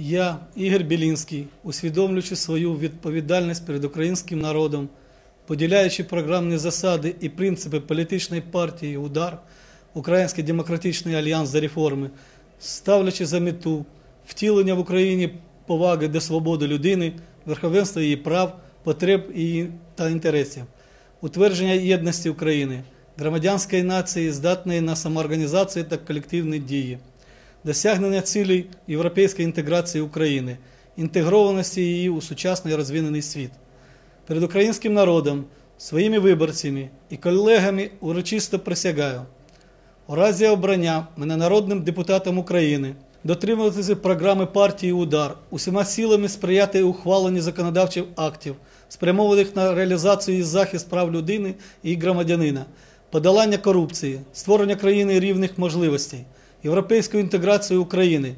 Я, Ігор Білінський, усвідомлюючи свою відповідальність перед українським народом, поділяючи програмні засади і принципи політичної партії Удар, Український демократичний альянс за реформи, ставлячи за мету втілення в Україні поваги до свободи людини, верховенства її прав, потреб її та інтересів, утвердження єдності України, громадянської нації, здатної на самоорганізацію та колективні дії досягнення цілей європейської інтеграції України, інтегрованості її у сучасний розвинений світ. Перед українським народом, своїми виборцями і колегами урочисто присягаю. У разі обрання мене народним депутатом України дотримуватися програми партії Удар, усіма силами сприяти ухваленню законодавчих актів, спрямованих на реалізацію і захист прав людини і громадянина, подолання корупції, створення країни рівних можливостей, європейську інтеграцію України,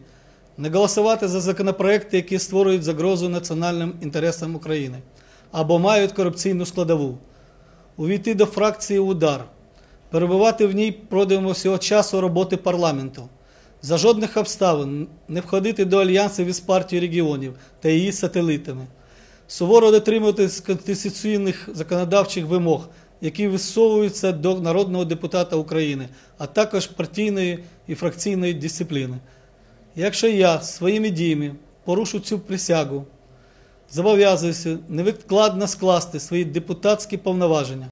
не голосувати за законопроекти, які створюють загрозу національним інтересам України або мають корупційну складову, увійти до фракції Удар, перебувати в ній протягом всього часу роботи парламенту, за жодних обставин не входити до альянсів із партією регіонів та її сателитами, суворо дотримуватись конституційних законодавчих вимог, які висовуються до народного депутата України, а також партійної і фракційної дисципліни. Якщо я своїми діями порушу цю присягу, зобов'язуюся невідкладно скласти свої депутатські повноваження.